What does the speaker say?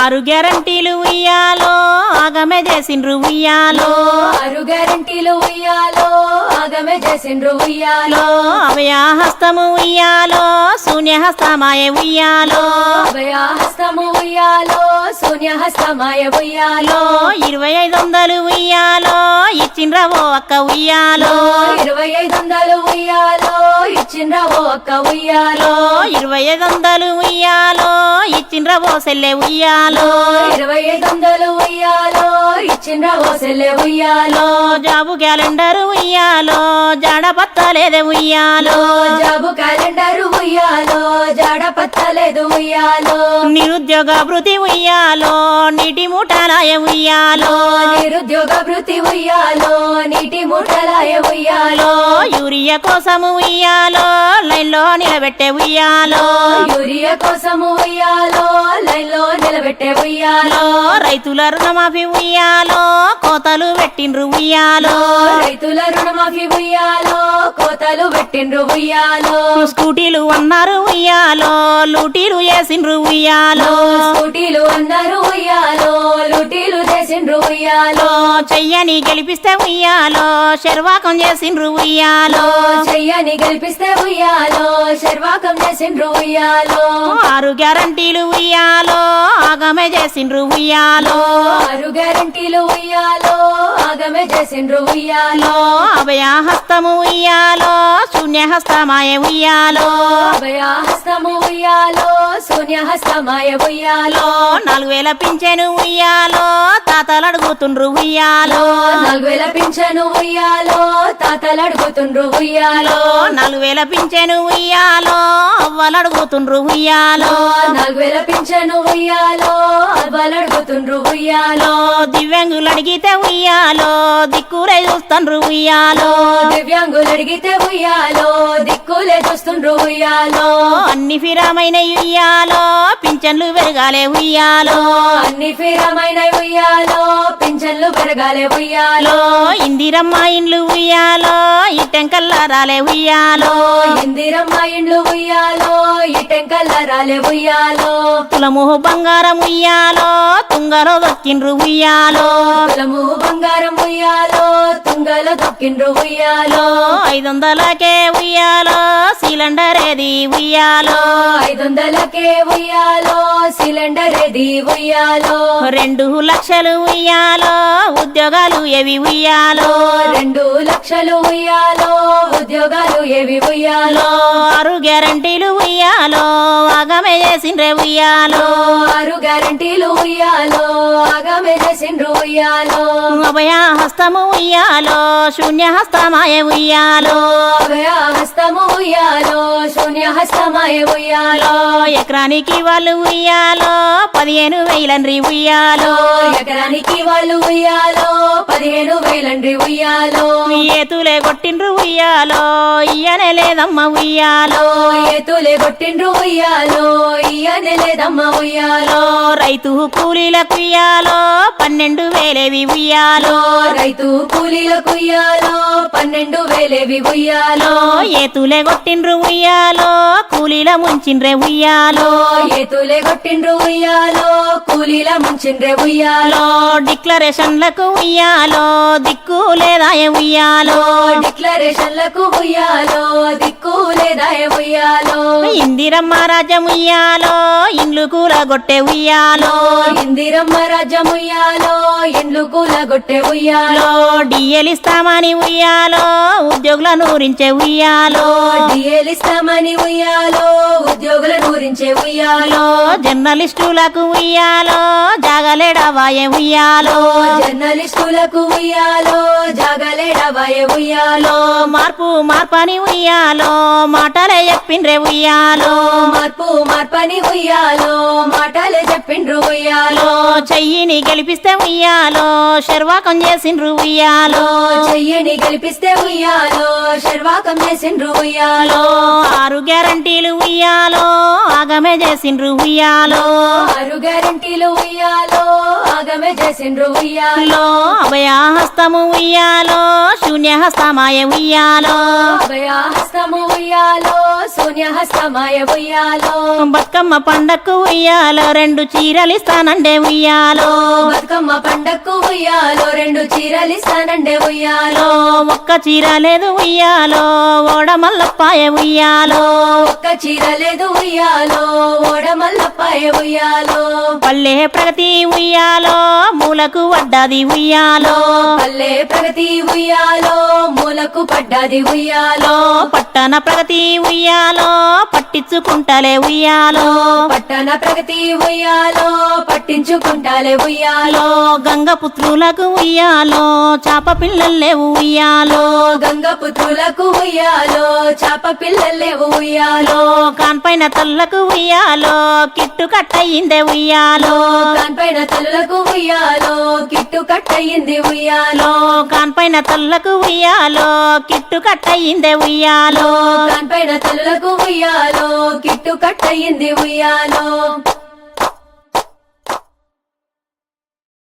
ఆరు గ్యారంటీలు ఉయ్యాలో ఆగమే చేసిండ్రు ఉయ్యాలో. ఆరు గ్యారంటీలు ఉయ్యాలో ఆగమే చేసిండ్రు ఉయ్యాలో. అభయహస్తము ఉయ్యాలో శూన్యహస్తమాయ ఉయ్యాలో. అభయహస్తము ఉయ్యాలో శూన్యహస్తమాయ ఉయ్యాలో. ఇరవై ఐదు వందలు ఉయ్యాలో ఇచ్చిండ్రా ఓ అక్క ఉయ్యాలో. ఇరవై ఐదు వందలు ఉయ్యాలో ఇచ్చిండ్రా ఓ అక్క ఉయ్యాలో. ఇరవై ఐదు వందలు ఉయ్యాలో ఇచ్చిండ్రా ఓ సెల్లె ఉయ్యాలో. ఇరవై ఇచ్చిండ్రా ఓ సెల్లె ఉయ్యాలో. జాబు క్యాలెండర్ ఉయ్యాలో. జాడ పత్తలేదే ఉయ్యాలో. జాబు క్యాలెండర్ ఉయ్యాలో. జాడ పత్తలేదు ఉయ్యాలో. నిరుద్యోగ భృతి ఉయ్యాలో. నీటి మూటలాయ ఉయ్యాలో. నిరుద్యోగ వృత్తి ఉయ్యాలో. నీటి ముట్టలాయ ఉయ్యాలో. యూరియా కోసము ఉయ్యాలో. లైన్లో నిలబెట్టే ఉయ్యాలో. యూరియా కోసము ఉయ్యాలో. లైన్లో నిలబెట్టే ఉయ్యాలో. రైతుల రుణమాఫీ ఉయ్యాలో. కోతలు పెట్టిండ్రు ఉయ్యాలో. రైతుల రుణమాఫీ ఉయ్యాలో కోతలు పెట్టిండ్రు ఉయ్యాలో. స్కూటీలు అన్నారు ఉయ్యాలో లూటీలు వేసిండ్రు ఉయ్యాలో. స్కూటీలు అన్నారు ఉయ్యాలో చేసిండ్రు ఉయ్యాలో. చెయ్యని గెలిపిస్తే ఉయ్యాలో శర్వాకం చేసిండ్రు ఉయ్యాలో. చెయ్యని గెలిపిస్తే ఉయ్యాలో శర్వాకం చేసిండ్రు ఉయ్యాలో. ఆరు గ్యారంటీలు ఉయ్యాలో ఆగమే చేసిండ్రు ఉయ్యాలో. ఆరు గ్యారంటీలు ఉయ్యాలో ఆగమే చేసిండ్రు ఉయ్యాలో. అభయహస్తము ఉయ్యాలో శూన్యహస్తమాయ ఉయ్యాలో. అభయహస్తము ఉయ్యాలో శూన్యహస్తమాయ ఉయ్యాలో. నాలుగు వేల పింఛను ఉయ్యాలో తాతలు అడుగుతుండ్రు ఉయ్యాలో. నాలుగు వేల పింఛను ఉయ్యాలో తాతలు అడుగుతుండ్రు ఉయ్యాలో. నాలుగు వేల పింఛను ఉయ్యాలో అవ్వలు అడుగుతుండ్రు ఉయ్యాలో. నాలుగు వేల పింఛను ఉయ్యాలో అవ్వలు అడుగుతుండ్రు ఉయ్యాలో. దివ్యాంగులు అడిగితే ఉయ్యాలో దిక్కులే చూస్తుండ్రు ఉయ్యాలో. దివ్యాంగులు అడిగితే ఉయ్యాలో దిక్కులే చూస్తుండ్రు ఉయ్యాలో. అన్ని ఫిరామైన ఉయ్యాలో పింఛన్లు పెరగాలే ఉయ్యాలో. అన్ని ఫీరమైన ఉయ్యాలో Oh. పింఛన్లు పెరగాలే ఉయ్యాలో. ఇందిరమ్మ ఇండ్లు ఉయ్యాలో ఇటెంకల్లా రాలే ఉయ్యాలో. ఇందిరమ్మ ఇండ్లు ఉయ్యాలో ఇటెంకల్ల రాలే ఉయ్యాలో. తులము బంగారం ఉయ్యాలో తుంగలో దొక్కిండ్రు ఉయ్యాలో. కులము బంగారం ఉయ్యాలో తుంగల దొక్కిండ్రు ఉయ్యాలో. ఐదు వందలకే ఉయ్యాలో సిలిండర్ ఏది ఉయ్యాలో. ఐదు వందలకే ఉయ్యాలో సిలిండర్ ఏది ఉయ్యాలో. రెండు లక్షలు ఉయ్యాలో না ఉద్యోగాలు ఏవి ఉయ్యాలో? రెండు లక్షలు ఉయ్యాలో ఉద్యోగాలు ఏవి ఉయ్యాలో? ఆరు గ్యారంటీలు ఉయ్యాలో ఆగమే చేసిండ్రే ఉయ్యాలో. ఆరు గ్యారంటీలు ఉయ్యాలో ఆగమే చేసిండ్రు ఉయ్యాలో. అభయ హస్తము ఉయ్యాలో శూన్య హస్తమాయ ఉయ్యాలో. అభయ హస్తము ఉయ్యాలో శూన్య హస్తమాయ ఉయ్యాలో. ఎకరానికి వాళ్ళు ఉయ్యాలో పదిహేను వేలండ్రి ఉయ్యాలో. ఎకరానికి వాళ్ళు ఉయ్యాలో పదిహేను వేలండ్రి ఉయ్యాలో. ఏతులే కొట్టిండ్రు ఉయ్యాలో. ఇయ్యనే లేదమ్మ ఉయ్యాలో. ఎతులే కొట్టిండ్రు ఉయ్యాలో ఇయ్యనే లేదమ్మ ఉయ్యాలో రైతు కూలీలకు ఉయ్యాలో పన్నెండు వేలేవి ఉయ్యాలో. రైతు కూలీలకు ఉయ్యాలో పన్నెండు వేలేవి ఉయ్యాలో. ఏతులే కొట్టిండ్రు ఉయ్యాలో కూలీల ముంచిండ్రే ఉయ్యాలో. ఎతులే కొట్టిండ్రు ఉయ్యాలో కూలీల ముంచిండ్రే ఉయ్యాలో. డిక్లరేషన్లకు ఉయ్యాలో దిక్కు లేదా ఉయ్యాలో. డిక్లరేషన్లకు ఉయ్యాలో దిక్కు లేదా ఉయ్యాలో? ఇందిరమ్మ రాజ్యం ఉయ్యాలో ఇండ్లు కూలగొట్టే ఉయ్యాలో. ఇందిరమ్మ రాజ్యం ఉయ్యాలో ఇండ్లు కూలగొట్టే ఉయ్యాలో. డిఎల్ ఇస్తామని ఉయ్యాలో ఉద్యోగుల నూరించే ఉయ్యాలో. డిఎలిస్తామని ఉయ్యాలో ఉద్యోగుల గురించే ఉయ్యాలో. జర్నలిస్టులకు ఉయ్యాలో జాగలేడవాయ ఉయ్యాలో. జర్నలిస్టులకు ఉయ్యాలో ఉయ్యాలో మార్పు మార్పని ఉయ్యాలో మాటలే చెప్పిండ్రే ఉయ్యాలో. మార్పు మార్పని ఉయ్యాలో మాటలే చెప్పిండ్రు ఉయ్యాలో. చెయ్యిని గెలిపిస్తే ఉయ్యాలో శర్వాకం చేసిండ్రు ఉయ్యాలో. చెయ్యిని గెలిపిస్తే ఉయ్యాలో శర్వాకం చేసిండ్రు ఉయ్యాలో. ఆరు గ్యారంటీలు ఉయ్యాలో ఆగమే చేసిండ్రు ఉయ్యాలో. ఆరు గ్యారంటీలు ఉయ్యాలో ఆగమే చేసిండ్రు ఉయ్యాలో. అభయహస్తము ఉయ్యాలో శూన్యహస్తమాయ ఉయ్యాలో. ఉయ్యాలో శూన్యహస్తమాయ ఉయ్యాలో. బతుకమ్మ పండక్కు ఉయ్యాలో రెండు చీరలిస్తానండే ఉయ్యాలో. బతుకమ్మ పండక్కు ఉయ్యాలో రెండు చీరలు ఇస్తానండే ఉయ్యాలో. ఒక్క చీర లేదు ఉయ్యాలో ఓడమల్లపాయ ఉయ్యాలో. ఒక్క చీర లేదు ఉయ్యాలో ఓడమల్లపాయ ఉయ్యాలో. పల్లె ప్రగతి ఉయ్యాలో మూలకు వడ్డాది ఉయ్యాలో. పల్లె ప్రగతి ఉయ్యాలో మూలకు పడ్డది ఉయ్యాలో. పట్టణ ప్రగతి ఉయ్యాలో పట్టించుకుంటలే ఉయ్యాలో. పట్టణ ప్రగతి ఉయ్యాలో పట్టించుకుంటాలే ఉయ్యాలో. గంగపుత్రులకు ఉయ్యాలో చాప పిల్లలేవు ఉయ్యాలో. గంగపుత్రులకు ఉయ్యాలో చాప పిల్లలేవు ఉయ్యాలో. కాన్పైన తల్లకు ఉయ్యాలో కిట్టు కట్టయిందే ఉయ్యాలో. కాన్పైన తల్లులకు ఉయ్యాలో కిట్టు కట్టయింది ఉయ్యాలో కాన్పైన తల్లకు ఉయ్యాలో కిట్టు కట్టయిందే ఉయ్యాలో కాన్పైన తల్లులకు ఉయ్యాలో కిట్టు కట్టయింది ఉయ్యాలో.